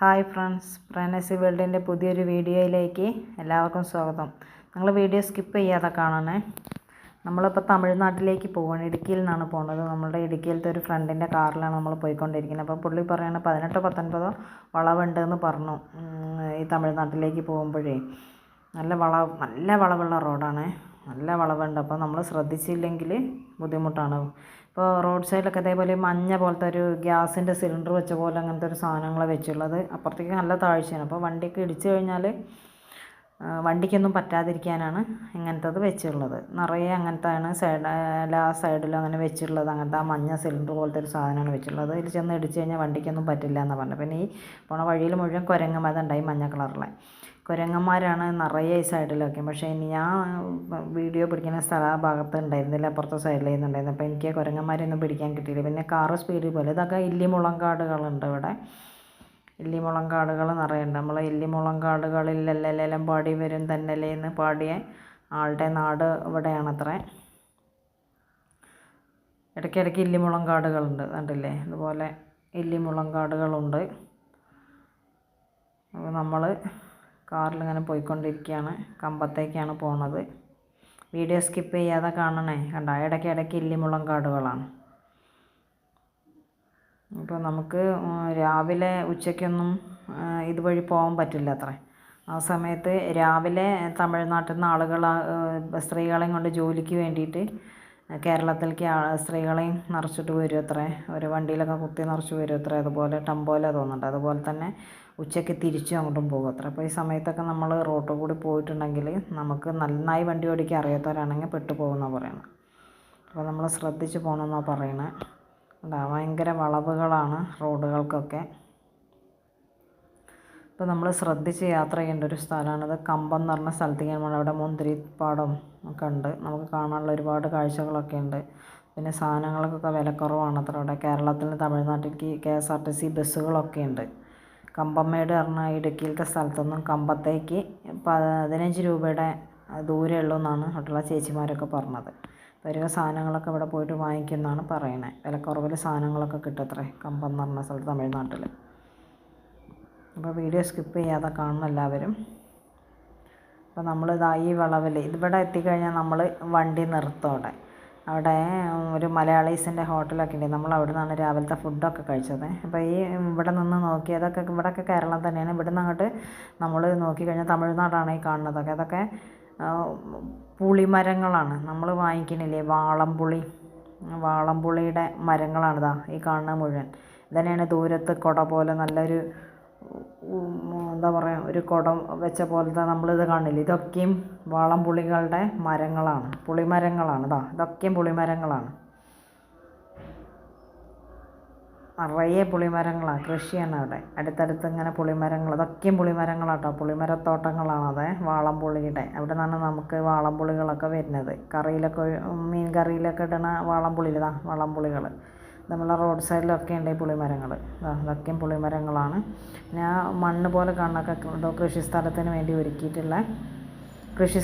Hi friends പ്രേനസി വേൾഡിന്റെ പുതിയൊരു വീഡിയോയിലേക്ക് എല്ലാവർക്കും സ്വാഗതം. നിങ്ങൾ വീഡിയോ സ്കിപ്പ് ചെയ്യാതെ കാണണേ. നമ്മളിപ്പോൾ തമിഴ്നാട്ടിലേക്ക് പോവാണ്. ഇടുക്കിയിൽ നിന്നാണ് പോകുന്നത് നമ്മുടെ ഇടുക്കിയിലത്തെ ഒരു ഫ്രണ്ടിന്റെ കാറിലാണ് നമ്മൾ പോയിക്കൊണ്ടിരിക്കുന്നത്. അപ്പോൾ പുള്ളി പറയണ പതിനെട്ടോ പത്തൊൻപതോ വളവുണ്ടെന്ന് പറഞ്ഞു ഈ തമിഴ്നാട്ടിലേക്ക് പോകുമ്പോഴേ. നല്ല വളവ് നല്ല വളവുള്ള റോഡാണ്. നല്ല വളവുണ്ട്. അപ്പോൾ നമ്മൾ ശ്രദ്ധിച്ചില്ലെങ്കിൽ ബുദ്ധിമുട്ടാണ്. ഇപ്പോൾ റോഡ് സൈഡിലൊക്കെ അതേപോലെ മഞ്ഞ പോലത്തെ ഒരു ഗ്യാസിന്റെ സിലിണ്ടർ വെച്ച പോലെ അങ്ങനത്തെ ഒരു സാധനങ്ങൾ വെച്ചുള്ളത് അപ്പുറത്തേക്ക് നല്ല താഴ്ചയാണ്. അപ്പോൾ വണ്ടിയൊക്കെ ഇടിച്ചു കഴിഞ്ഞാൽ വണ്ടിക്കൊന്നും പറ്റാതിരിക്കാനാണ് ഇങ്ങനത്തത് വെച്ചുള്ളത് നിറയെ അങ്ങനത്തെയാണ് സൈഡ് എല്ലാ സൈഡിലും അങ്ങനെ വെച്ചിട്ടുള്ളത്. അങ്ങനത്തെ ആ മഞ്ഞ സിലിണ്ടർ പോലത്തെ ഒരു സാധനമാണ് വെച്ചിട്ടുള്ളത്. ഇതിൽ ചെന്ന് ഇടിച്ചു കഴിഞ്ഞാൽ വണ്ടിക്കൊന്നും പറ്റില്ല എന്നാണ് പറഞ്ഞത്. പിന്നെ ഈ പോണ വഴിയിൽ മുഴുവൻ കുരങ്ങന്മാർ ഉണ്ടായി മഞ്ഞ കളറിലെ. കുരങ്ങന്മാരാണ് നിറയെ ഈ സൈഡിലൊക്കെ. പക്ഷേ ഇനി ഞാൻ വീഡിയോ പിടിക്കുന്ന സ്ഥല ഭാഗത്ത് ഉണ്ടായിരുന്നില്ല. അപ്പുറത്തെ സൈഡിൽ ഉണ്ടായിരുന്നത്. അപ്പോൾ എനിക്ക് കുരങ്ങന്മാരെയൊന്നും പിടിക്കാൻ കിട്ടിയില്ല. പിന്നെ കാറ് സ്പീഡിൽ പോലെ ഇതൊക്കെ ഇല്ലി മുളങ്കാടുകളുണ്ട് ഇവിടെ. ഇല്ലിമുളം കാടുകൾ നിറയുണ്ട് നമ്മൾ ഇല്ലിമുളം കാടുകളിലെല്ലാം പാടി വരും തന്നലേന്ന് പാടിയ ആളുടെ നാട് ഇവിടെയാണത്രേ. ഇടയ്ക്കിടയ്ക്ക് ഇല്ലിമുളം കാടുകളുണ്ട് കണ്ടില്ലേ? അതുപോലെ ഇല്ലിമുളം കാടുകളുണ്ട് നമ്മൾ കാറിലിങ്ങനെ പോയിക്കൊണ്ടിരിക്കുകയാണ്. കമ്പത്തേക്കാണ് പോണത്. വീഡിയോ സ്കിപ്പ് ചെയ്യാതെ കാണണേ. കണ്ട? ഇടയ്ക്ക് ഇടയ്ക്ക് കാടുകളാണ് അപ്പോൾ നമുക്ക് രാവിലെ ഉച്ചയ്ക്കൊന്നും ഇതുവഴി പോകാൻ പറ്റില്ല അത്ര. ആ സമയത്ത് രാവിലെ തമിഴ്നാട്ടിൽ നിന്ന് ആളുകൾ സ്ത്രീകളെയും കൊണ്ട് ജോലിക്ക് വേണ്ടിയിട്ട് കേരളത്തിലേക്ക് സ്ത്രീകളെയും നിറച്ചിട്ട് വരും അത്രേ. ഒരു വണ്ടിയിലൊക്കെ കുത്തി നിറച്ച് വരും അത്രേ. അതുപോലെ ടംപോലെ തോന്നുന്നുണ്ട്. അതുപോലെ തന്നെ ഉച്ചയ്ക്ക് തിരിച്ചും അങ്ങോട്ടും പോകും അത്ര. അപ്പോൾ ഈ സമയത്തൊക്കെ നമ്മൾ റോട്ടിൽ കൂടി പോയിട്ടുണ്ടെങ്കിൽ നമുക്ക് നന്നായി വണ്ടി ഓടിക്കാൻ അറിയാത്തവരാണെങ്കിൽ പെട്ടു പോകുമെന്നാണ് പറയുന്നത്. അപ്പോൾ നമ്മൾ ശ്രദ്ധിച്ച് പോകണമെന്നാണ് പറയുന്നത് ഭയങ്കര വളവുകളാണ് റോഡുകൾക്കൊക്കെ. അപ്പോൾ നമ്മൾ ശ്രദ്ധിച്ച് യാത്ര ചെയ്യേണ്ട ഒരു സ്ഥലമാണിത് കമ്പം എന്ന് പറഞ്ഞ സ്ഥലത്തേക്ക് നമ്മൾ അവിടെ മുന്തിരിപ്പാടം ഒക്കെ ഉണ്ട്. നമുക്ക് കാണാനുള്ള ഒരുപാട് കാഴ്ചകളൊക്കെ ഉണ്ട്. പിന്നെ സാധനങ്ങൾക്കൊക്കെ വിലക്കുറവാണ് അത്ര. അവിടെ കേരളത്തിൽ തമിഴ്നാട്ടിലേക്ക് K S R T C ബസ്സുകളൊക്കെ ഉണ്ട്. കമ്പമ്മേട് പറഞ്ഞ ഇടുക്കിയിലത്തെ സ്ഥലത്തൊന്നും കമ്പത്തേക്ക് പതിനഞ്ച് രൂപയുടെ ദൂരമുള്ളൂ എന്നാണ് അവിടെയുള്ള ചേച്ചിമാരൊക്കെ പറഞ്ഞത്. വരുക സാധനങ്ങളൊക്കെ ഇവിടെ പോയിട്ട് വാങ്ങിക്കുന്നതാണ് പറയുന്നത് വിലക്കുറവിൽ സാധനങ്ങളൊക്കെ കിട്ടത്രേ കമ്പം എന്ന് പറഞ്ഞ സ്ഥലത്ത് തമിഴ്നാട്ടിൽ അപ്പോൾ വീഡിയോ സ്കിപ്പ് ചെയ്യാതെ കാണണം എല്ലാവരും. അപ്പോൾ നമ്മളിതാ ഈ വളവിൽ ഇവിടെ എത്തിക്കഴിഞ്ഞാൽ നമ്മൾ വണ്ടി നിർത്തും അവിടെ. അവിടെ ഒരു മലയാളീസിന്റെ ഹോട്ടലൊക്കെ ഉണ്ട്. നമ്മൾ അവിടെ നിന്നാണ് രാവിലത്തെ ഫുഡൊക്കെ കഴിച്ചത്. അപ്പോൾ ഈ ഇവിടെ നിന്ന് നോക്കി അതൊക്കെ ഇവിടെയൊക്കെ കേരളം തന്നെയാണ്. ഇവിടെ നിന്ന് അങ്ങോട്ട് നമ്മൾ നോക്കിക്കഴിഞ്ഞാൽ തമിഴ്നാടാണ് ഈ കാണുന്നതൊക്കെ അതൊക്കെ പുളിമരങ്ങളാണ്. നമ്മൾ വാങ്ങിക്കണില്ലേ? വാളംപുളി. വാളംപുളിയുടെ മരങ്ങളാണിതാ ഈ കാണുന്ന മുഴുവൻ. ഇതന്നെയാണ് ദൂരത്ത് കുട പോലെ നല്ലൊരു എന്താ പറയുക ഒരു കുടം വെച്ച പോലത്തെ നമ്മളിത് കാണില്ല? ഇതൊക്കെയും വാളംപുളികളുടെ മരങ്ങളാണ്. പുളിമരങ്ങളാണ് ഇതാ ഇതൊക്കെയും പുളിമരങ്ങളാണ്. നിറയെ പുളിമരങ്ങളാണ് കൃഷിയാണ് അവിടെ. അടുത്തടുത്ത് ഇങ്ങനെ പുളിമരങ്ങൾ ഇതൊക്കെയും പുളിമരങ്ങളാട്ടോ. അതെ വാളംപുളിയുടെ. അവിടെ നിന്നാണ് നമുക്ക് വാളംപുളികളൊക്കെ വരുന്നത്. കറിയിലൊക്കെ മീൻ കറിയിലൊക്കെ ഇടണ വാളംപുളി ഇതാ വാളംപുളികൾ നമ്മളെ റോഡ് സൈഡിലൊക്കെ ഉണ്ട് ഈ പുളിമരങ്ങൾ ഇതൊക്കെയും പുളിമരങ്ങളാണ്. പിന്നെ ആ മണ്ണ് പോലെ കാണുന്നൊക്കെ കൃഷി സ്ഥലത്തിന് വേണ്ടി ഒരുക്കിയിട്ടുള്ള കൃഷി